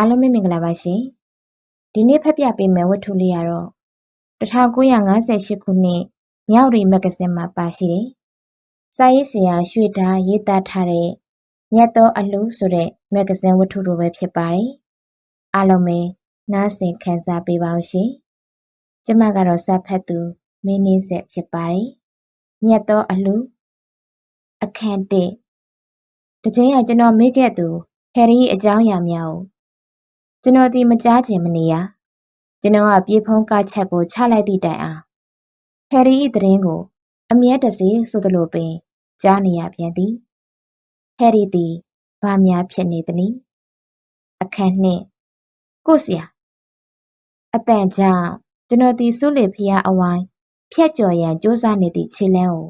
အားလုံးပဲမင်္ဂလာပါရှင်ဒီနေ့ဖတ်ပြပေးမယ့်ဝတ္ထုလေးကတော့1958ခုနှစ်မြောက်ရီမဂ္ဂဇင်းမှာပါရှိတယ်စာရေးဆရာရွှေဓာရေးသားထားတဲ့မြတ်သောအလှဆိုတဲ့မဂ္ဂဇင်းဝတ္ထုလိုပဲဖြစ်ပါတယ်အားလုံးပဲနားဆင်ခံစားပေးပါအောင်ရှင်ကျမကတော့စာဖတ်သူမင်းနေဆက်ဖြစ်ပါတယ်မြတ်သောအလှအခန့်တဲ့တခြင်းရကျွန်တော်မေးခဲ့သူဟယ်ရီအကြောင်းအရာများကို ကျွန်တော်သည် မကြားချင်မနေရ ကျွန်တော်က ပြေဖုံးကားချက်ကို ချလိုက်သည့်တိုင်အောင် ဟယ်ရီ၏သတင်းကို အမြဲတစေဆိုသလိုပင် ကြားနေရပြန်သည် ဟယ်ရီသည် ဘာများဖြစ်နေသနည်း အခန်းနှင့်ကိုဆရာအတန်ကြောင့် ကျွန်တော်သည်စိုးလေဖျားအဝိုင်း ဖြတ်ကျော်ရန်စူးစမ်းနေသည့် ခြေလမ်းကို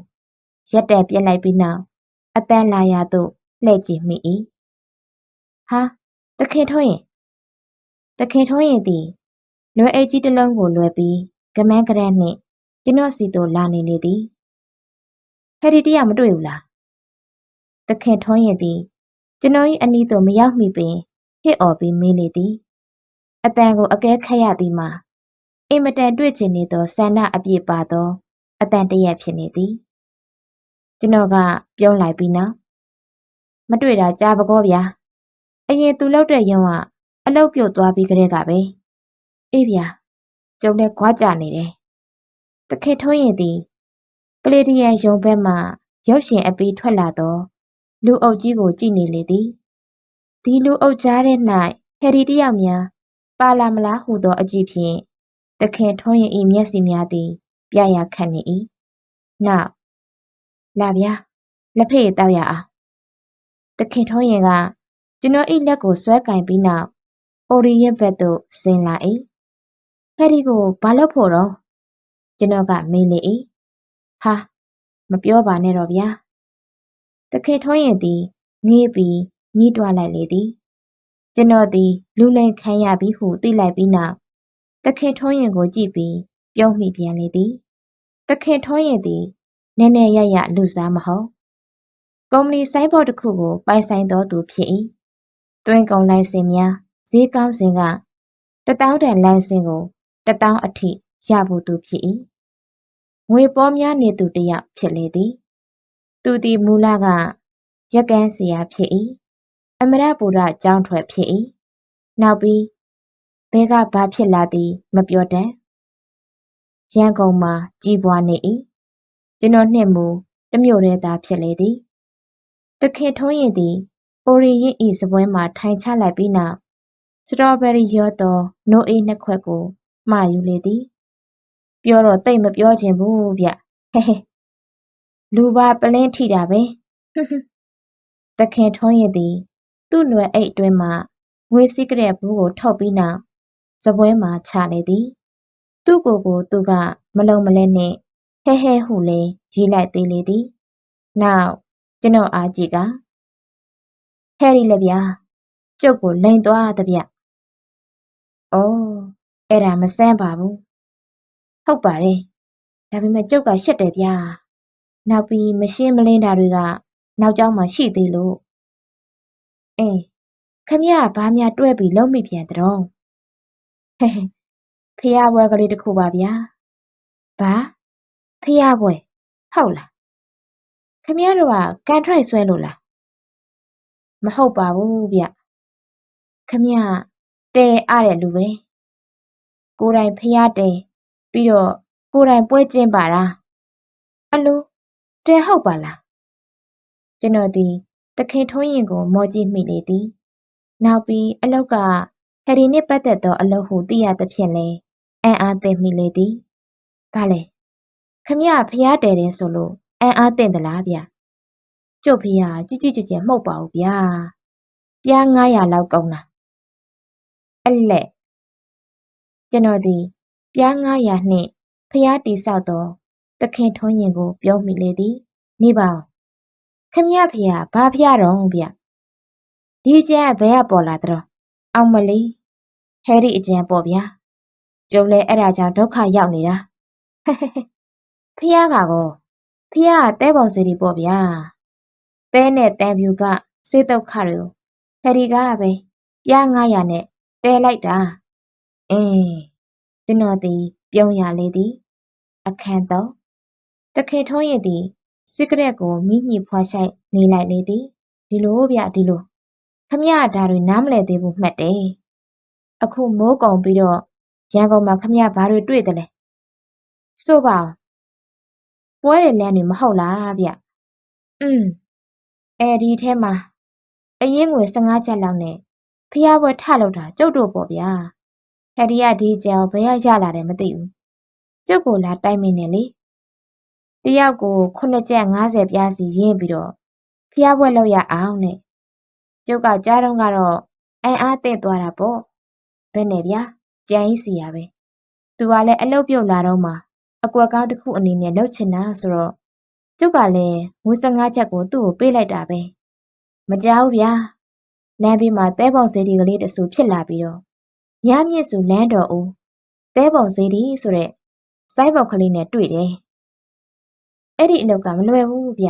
ရက်တက်ပြက်လိုက်ပြီးနောက်အတန်လာရသို့ လှည့်ကြည့်မိ၏ဟာတခင်ထွန်းရင် သခင်ထွန်းရင်သည်လွယ်အိတ်ကြီးတစ်လုံးကိုလွယ်ပြီးကမန်းကတမ်းနှင့်ကျွန်တော်စီသို့လာနေလေသည်ဟယ်ရီတယောက်မတွေ့ဘူးလားသခင်ထွန်းရင်သည်ကျွန်တော်၏အနီးသို့မရောက်မီပင်ဟစ်အော်ပြီးမေးလေသည်အတန်ကိုအကဲခတ်ရသည်မှာအင်မတန်တွေ့ချင်နေသောဆန္ဒအပြည့်ပါသောအတန်တရက်ဖြစ်နေသည်ကျွန်တော်ကပြုံးလိုက်ပြီးနောက်မတွေ့တာကြာပကောဗျာအရင်သူလောက်တဲ့ရုံက အလုပ်ပြုတ်သွားပြီးကတည်းကပဲအေးဗျာကျုံလည်းခွာကြနေတယ်တခေထုံးရင်သည်ပလေဒီယန်ယုံဘက်မှရုပ်ရှင်အပီးထွက်လာသောလူအုပ်ကြီးကိုကြည့်နေလေသည်ဒီလူအုပ်ကြားထဲ၌ဟယ်ရီတယောက်များပါလာမလားဟုသောအကြည့်ဖြင့်တခင်ထုံးရင်၏မျက်စိများသည် ပြရခတ်နေ၏နောက်လာဗျာလက်ဖေးတောက်ရအောင်တခင်ထုံးရင်ကကျွန်တော်၏လက်ကိုဆွဲကင်ပြီးနောက် အိုရီရဲ့ဘက်သို့ဆင်းလာ၏ဟယ်ရီကိုဘာလုပ်ဖို့တော့ကျွန်တော်ကမေးလေ၏ဟာမပြောပါနဲ့တော့ဗျာတခေထွန်းရင်သည်ငေးပြီးညှိတွားလိုက်လေသည်ကျွန်တော်သည်လူလိန်ခံရပြီဟုသိလိုက်ပြီးနောက်တခင်ထွန်းရင်ကိုကြည့်ပြီးပြုံးမိပြန်လေသည်တခင်ထွန်းရင်သည်နည်းနည်းရရလူစားမဟုတ်ကုမ္ပဏီဆိုင်းဘော့တစ်ခုကိုပိုင်ဆိုင်တော်သူဖြစ်၏တွင်းကုန်လိုင်စင်များ ဈေးကောင်းစဉ်ကတသောတန်လိုင်စင်ကိုတသောအထိရဖို့သူဖြစ်၏ငွေပေါများနေသူတယောက်ဖြစ်လေသည် သူသည်မူလကရက်ကန်းစရာဖြစ်၏အမရပူရကျောင်းထွက်ဖြစ်၏နောက်ပြီးဘဲကဘာဖြစ်လာသည် မပြောတတ်ရန်ကုန်မှာကြီးပွားနေ၏ကျွန်တော်နှင့်မူတမျိုးတည်းသာဖြစ်လေသည်တခင်ထုံးရင်သည်အိုရီရစ်ဤစပွဲမှာထိုင်ချလိုက်ပြီးနောက် စတော်ဘယ်ရီရောသောနိုးအေးနှစ်ခွက်ကိုမှာယူလေသည်ပြောတော့တိတ်မပြောချင်ဘူးဗျဟဲဟဲလူပါပလင်းထိတာပဲတခင်ထွန်းရည်သည် သူ့လွယ်အိတ်အတွင်းမှငွေစီးကတဲ့ဘူးကိုထောက်ပြီးနောက်စပွဲမှာချလေသည် သူ့ကိုယ်ကိုသူကမလုံမလဲနဲ့ဟဲဟဲဟုလဲရေးလိုက်သေးလေသည်နောက်ကျွန်တော်အားကြည့်ကဟဲ့ရီလည်းဗျာကျုပ်ကိုလိန်သွားတဗျ။ အော် အဲ့ဒါ မဆန်းပါဘူး။ဟုတ်ပါတယ်။ဒါပေမဲ့ ကျုပ်က ရှက်တယ်ဗျာ။နောက်ပြီး မရှင်းမလင်းတာတွေက နောက်ကျောင်းမှာ ရှိသေးလို့။အေးခမရဘာများ တွဲပြီး လုံးမိပြန်တဲ့တော့ဟဲဟဲဖះဘွဲကလေးတစ်ခုပါဗျာ။ဘာဖះဘွဲ ဟုတ်လားခမရတို့က ကန်ထရိုက်ဆွဲလို့လား မဟုတ်ပါဘူးဗျခမရ တဲအားတဲ့လူပဲ ကိုယ်တိုင်ဖျားတဲပြီးတော့ ကိုယ်တိုင်ပွဲကျင်းပါတာ အလိုတဲဟုတ်ပါလား ကျွန်တော်ဒီတခင်ထုံးရင်ကို မော်ကြည့်မိလေသည် နောက်ပြီး အလောက်က ဟယ်ရီနှင့်ပတ်သက်သော အလုပ်ဟု သိရသဖြင့်လဲအံ့အားသင့်မိလေသည် ဘာလဲခမရဖျားတဲတယ်ဆိုလို့ အံ့အားသင့်သလားဗျ ကျုပ်ဖေကကြီးကြီးကျယ်ကျယ်မှုတ်ပါဘူးဗျာ ပြား900လောက် ကုန်တာ အလက်ကျွန်တော်သည် ပြား900နှင့်ဖျားတီဆောက်သောတခင်ထွန်းရင်ကို ပြောမိလေသည် နေပါဦးခမရဖေကဘာဖျားတော့ဗျဒီကျန်ဘယ်ကပေါ်လာတော့အောင်မလေးဟဲရီအကျန်ပေါ့ဗျာကျုံလဲအဲ့ဒါကြောင့်ဒုက္ခရောက်နေတာဖျားကကောဖျားကတဲပေါစီတွေပေါ့ဗျာသဲနဲ့တန်ဖြူကဆေးသုတ်ခတွေကိုဖယ်ရီကားကပဲပြား900နဲ့ တဲလိုက်တာ အင်း ကျွန်တော်သည် ပြုံးရလေသည် အခန်းသုံးတခင်ထုံးရည်သည်စိဂရက်ကိုမိညှိဖွာရှိုက်နေလိုက်လေသည် ဒီလိုဗျ ဒီလို ခမရ ဒါတွေ နားမလဲသေးဘူး မှတ်တယ် အခု မိုးကုံပြီးတော့ ရန်ကုန်မှာ ခမရ ဘာတွေတွေ့တယ်လဲ ဆိုပါအောင်ပွဲတယ်လမ်းတွေ မဟုတ်လားဗျอืมအဲဒီထဲမှာ အရင်ငွေ15ချက်လောက်နဲ့ ဖျားပွဲထလောက်တာကျုပ်တို့ပေါ့ဗျာဟဲဒီကဒီကြောင်ဘယ်ရရလာတယ်မသိဘူးကျုပ်ကိုလာတိုက်မိနေလေတယောက်ကို9ချက်50ပြားစီရင်းပြီးတော့ဖျားပွဲလောက်ရအောင်နဲ့ကျုပ်ကကြားတော့ကတော့အံအားတဲ့သွားတာပေါ့ဘယ်နဲ့ဗျာကြံကြီးစီရပဲသူကလည်းအလုတ်ပြုတ်လာတော့မှအကွက်ကောင်းတစ်ခုအနေနဲ့လှုပ်ချင်တာဆိုတော့ကျုပ်ကလည်းငွေ15ချက်ကိုသူ့ကိုပေးလိုက်တာပဲမကြောက်ဗျာ လမ်းဘေးမှာသဲပုံစေတီကလေးတဆူဖြစ်လာပြီးတော့ညမြင့်စုလမ်းတော်ဦးသဲပုံစေတီဆိုတဲ့စိုက်ပုတ်ကလေးနဲ့တွေ့တယ်အဲ့ဒီအလောက်ကမလွယ်ဘူးဗျ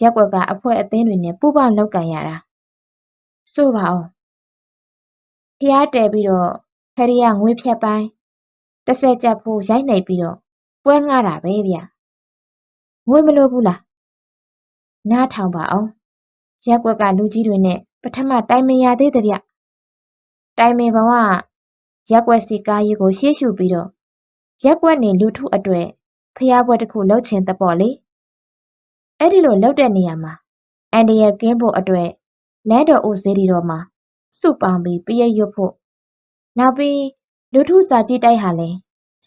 ရက်ွက်ကအဖွဲအသင်းတွေနဲ့ပူပေါင်းလောက်ကန်ရတာဆိုပါအောင်ဖျားတဲပြီးတော့ဖရီကငွေဖြတ်ပိုင်းတစ်ဆက်ကြက်ဖို့ရိုက်နိုင်ပြီးတော့ပွဲငှတာပဲဗျငွေမလိုဘူးလားနားထောင်ပါအောင်ရက်ွက်ကလူကြီးတွေနဲ့ ပထမတိုင်မရသေးတဲ့ဗျတိုင်မင်ဘဝရက်ွက်စီကားကြီးကို ရှေ့ရှုပြီးတော့ရက်ွက်နေလူထုအတွေ့ဖျားပွဲတစ်ခုလှုပ်ချင်တဲ့ပေါ့လေအဲ့ဒီလိုလှုပ်တဲ့နေရာမှာအန်ဒီရဲ့ကင်းဖို့အတွေ့လမ်းတော်ဦးစေးဒီတော်မှာစုပေါင်းပြီးပြည့်ရွတ်ဖို့နောက်ပြီးလူထုစာကြည့်တိုက်ဟာလဲ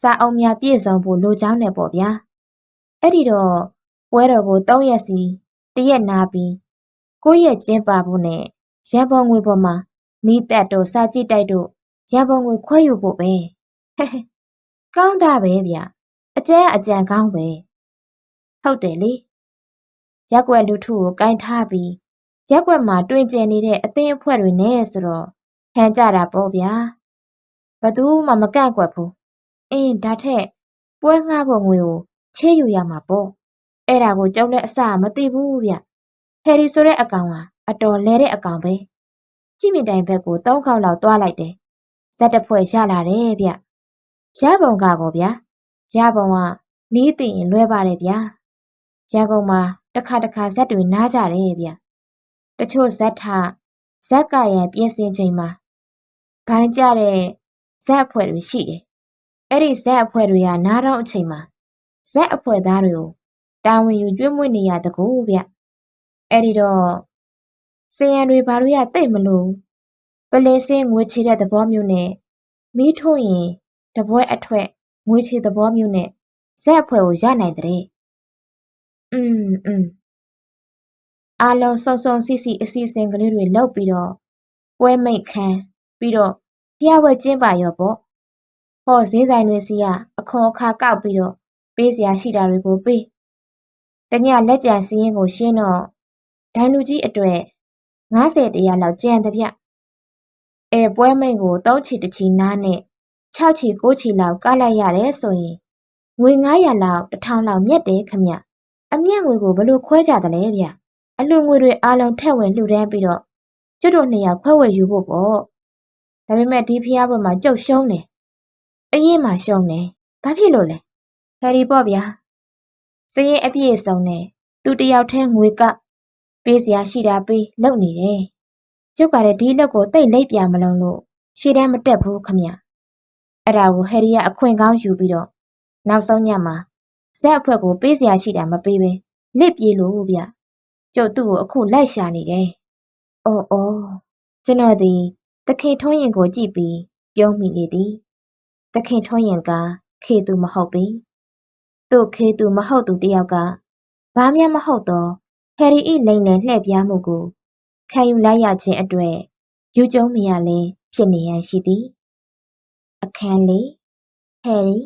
စာအုံများပြည့်စုံဖို့လိုချောင်းနဲ့ပေါ့ဗျာအဲ့ဒီတော့ပွဲတော်ကို၃ရက်စီတရက်နာပြီးကိုယ့်ရဲ့ကျင်းပဖို့နဲ့ ရန်ပုံငွေပေါ်မှာမိသက်တို့စာကြည့်တိုက်တို့ရန်ပုံငွေခွဲယူဖို့ပဲဟဲ့ကောင်းတာပဲဗျအကျန်းအကြံကောင်းပဲဟုတ်တယ်လေရက်ွက်လူထုကိုကင်ထားပြီးရက်ွက်မှာတွင်ကျယ်နေတဲ့အသင်းအဖွဲ့တွေနဲ့ဆိုတော့ဟန်ကြတာပေါ့ဗျာဘသူမှမကန့်ကွက်ဘူးအင်းဒါထက်ပွဲငှားဖို့ငွေကိုချေးယူရမှာပေါ့အဲ့ဒါကိုကြောက်လက်အစမသိဘူးဗျဟယ်ရီဆိုတဲ့အကောင်က အတော်လဲတဲ့အကောင်ပဲကြည့်မြတိုင်ဘက်ကို၃ခေါက်လောက်တွားလိုက်တယ်ဇက်တဖွဲ့ရလာတယ်ဗျရပုံကကောဗျာရပုံကနီးသိရင်လွဲပါတယ်ဗျာရန်ကုန်မှာတစ်ခါတစ်ခါဇက်တွေနားကြတယ်ဗျတချို့ဇက်ထဇက်ကရန်ပြင်ဆင်ချိန်မှာဘိုင်းကြတဲ့ဇက်အဖွဲ့တွေရှိတယ်အဲ့ဒီဇက်အဖွဲ့တွေကနားတော့အချိန်မှာဇက်အဖွဲ့သားတွေကိုတာဝန်ယူကျွေးမွေးနေရတကူဗျအဲ့ဒီတော့ စင်ရံတွေဘာလို့ရတိတ်မလို့ပလင်းစင်းငွေချေတဲ့သဘောမျိုးနဲ့မီးထိုးရင်တပွဲအထွက်ငွေချေသဘောမျိုးနဲ့ဇက်အဖွဲ့ကိုရနိုင်တဲ့อืมอืมအားလုံးစုံစုံစီစီအစီအစဉ်ကလေးတွေလုပ်ပြီးတော့ပွဲမိတ်ခံပြီးတော့ဖျားဝဲကျင်းပါရောပေါ့ဟောဈေးဆိုင်တွေစီကအခွန်အခါကောက်ပြီးတော့ပေးစရာရှိတာတွေကိုပေးတညလက်ကြံစည်းရင်ကိုရှင်းတော့ဒိုင်လူကြီးအတွေ့ 90တရာလောက်ကြံတဲ့ဗျအဲပွဲမိတ်ကို3ချီတစ်ချီနားနဲ့6ချီ9ချီလောက်ကလိုက်ရတယ်ဆိုရင်ငွေ900လောက်1000လောက်မြတ်တယ်ခမအမြတ်ငွေကိုဘလို့ခွဲကြတယ်လဲဗျအလှငွေတွေအားလုံးထက်ဝင်လှူဒန်းပြီးတော့ကျွတ်တို့နှစ်ယောက်ခွဲဝေယူဖို့ပေါ့ဒါပေမဲ့ဒီဖျားပွဲမှာကြုတ်ရှုံးတယ်အရင်မှရှုံးတယ်ဘာဖြစ်လို့လဲဟယ်ရီပေါ့ဗျာစရင်အပြည့်စုံနဲ့သူတယောက်တည်းငွေက ပေးစရာရှိတာပေးလုပ်နေတယ်ကျုပ်ကလည်းဒီလက်ကိုတိတ်လိပ်ပြမလုံးလို့ရှေ့တန်းမတက်ဘူးခမအဲ့ဒါကိုဟယ်ရီကအခွင့်ကောင်းယူပြီးတော့နောက်ဆုံးညမှာဇက်အဖွဲ့ကိုပေးစရာရှိတာမပေးပဲလစ်ပြေးလို့ဗျကျုပ်သူ့ကိုအခုလိုက်ရှာနေတယ်။အော်အော်ကျွန်တော်သည်သခင်ထွန်းရင်ကိုကြည့်ပြီးပြုံးမိလေသည်။သခင်ထွန်းရင်ကခေသူမဟုတ်ပေ။သူ့ခေသူမဟုတ်သူတယောက်ကဘာမျှမဟုတ်သော ဟယ်ရီ၏လိမ်လည်လှည့်ပြားမှုကိုခံယူလိုက်ရခြင်းအတွက်ယူကျုံမရလဲဖြစ်နေရန်ရှိသည်။အခန်းလေးဟယ်ရီ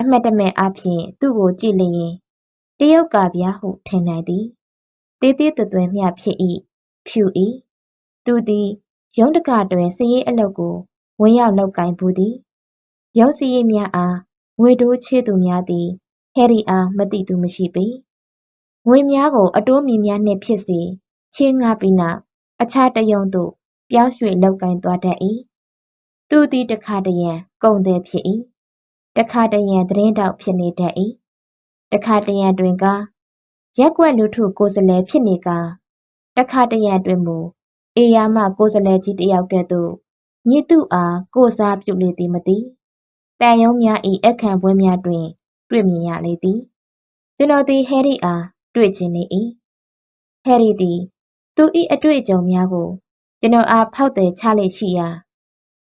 အမှတ်တမဲ့အားဖြင့်သူ့ကိုကြည့်လျင်တရုတ်ကဗျာဟုထင်နိုင်သည်သေးသေးသွယ်သွယ်မျှဖြစ်၏ဖြူ၏သူသည်ရုံးတကာတွင်စည်ရေးအလုပ်ကိုဝင်ရောက်လုပ်ကိုင်ဘူးသည်ရုံးစည်ရေးများအားငွေတိုးချေသူများသည်ဟဲရီအားမသိသူမရှိပေ ငွေများကို အတိုးမီများနှင့်ဖြစ်စေ ချေးငှားပြီးနောက် အခြားတယုံသို့ ပြောင်းရွှေ့လောက်ကင်သွားတတ်၏သူသည် တခါတရံ ကုန်သည်ဖြစ်၏တခါတရံ သတင်းတောက်ဖြစ်နေတတ်၏တခါတရံတွင်ကရက်ကွက်လူထုကိုယ်စားလှယ်ဖြစ်နေကတခါတရံတွင်မူအေယာမကိုယ်စားလှယ်ကြီးတယောက်ကဲ့သို့မြစ်သူအား ကိုစားပြုလေသည်မသိတန်ယုံများ၏အခန့်ပွဲများတွင် တွေ့မြင်ရလေသည် ကျွန်တော်သည်ဟဲရီအား တွေ့ခြင်းနေ၏ဟဲရီသည် သူ၏အတွေ့အကြုံများကို ကျွန်တော်အားဖောက်သည်ချလေရှိရာ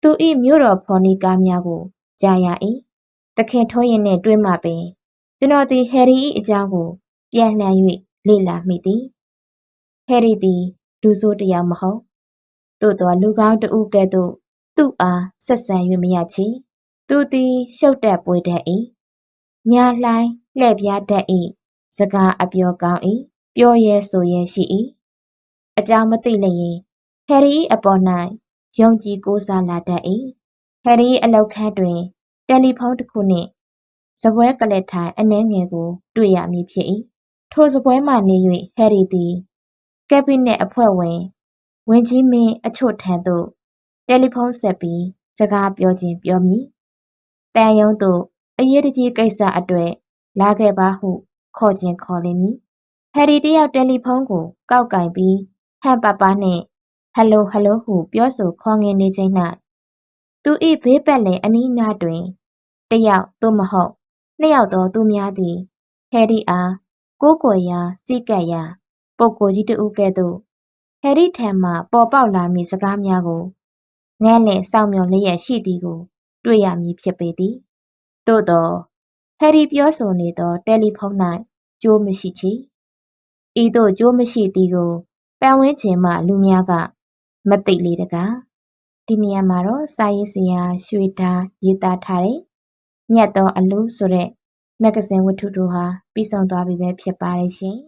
သူ၏မြို့တော်ဖော်နီကားများကို ကြားရ၏သခင်ထုံးရင်နှင့်တွေ့မှပင် ကျွန်တော်သည်ဟယ်ရီ၏အကြောင်းကို ပြန်လှန်၍လေ့လာမိသည်ဟယ်ရီသည်လူဆိုးတစ်ယောက်မဟုတ်သို့တော်လူကောင်းတဦးကဲ့သို့သူ့အားဆက်ဆံ၍မရချေသူသည်ရှုပ်တက်ပွဲတတ်၏ညာလှိုင်းလှဲ့ပြားတတ်၏ စကားအပြောကောင်း၏ပြောရဲဆိုရဲရှိ၏အကြောင်းမသိလျင်ဟယ်ရီ၏အပေါ်၌ယုံကြည်ကိုးစားလာတတ်၏ဟယ်ရီ၏အလောက်ခန်းတွင်တယ်လီဖုန်းတစ်ခုနှင့်စပွဲကလက်ထိုင်အနှဲငယ်ကို တွေ့ရမည်ဖြစ်၏ထိုစပွဲမှနေ၍ဟယ်ရီသည်ကက်ဘိနက်အဖွဲ့ဝင်ဝန်ကြီးမင်းအချို့ထံသို့တယ်လီဖုန်းဆက်ပြီးစကားပြောခြင်းပြောမည်တန်ယုံသို့အရေးတကြီးကိစ္စအတွက်လာခဲ့ပါဟု ခေါ်ခြင်းခေါ်လိမ့်မည်ဟယ်ရီတယောက်တယ်လီဖုန်းကို ကောက်ကင်ပြီးဟန်ပါပါနှင့်ဟယ်လိုဟယ်လိုဟုပြောဆိုခေါ်ငင်နေချိန်၌သူ၏ဘေးပတ်လည်အနီးနားတွင်တယောက်သို့မဟုတ်နှစ်ယောက်သောသူများသည်ဟယ်ရီအားကိုးကွယ်ရာစိတ်ကပ်ရာပုဂ္ဂိုလ်ကြီးတစ်ဦးကဲ့သို့ဟယ်ရီထံမှပေါ်ပေါက်လာမည့်စကားများကိုငဲ့နဲ့စောင့်မျှော်လျက်ရှိသည်ကို တွေ့ရမည်ဖြစ်ပေသည်သို့သော ဟယ်ရီပြောဆိုနေသောတယ်လီဖုန်း၌ကြိုးမရှိချေဤသို့ကြိုးမရှိသည်ကိုပတ်ဝန်းကျင်မှလူများကမသိလေတကားဒီနေရာမှာတော့စာရေးဆရာရွှေတာရေးသားထားတဲ့မြတ်သောအလူဆိုတဲ့မဂ္ဂဇင်းဝတ္ထုတို့ဟာပြီးဆုံးသွားပြီပဲဖြစ်ပါတယ်ရှင်။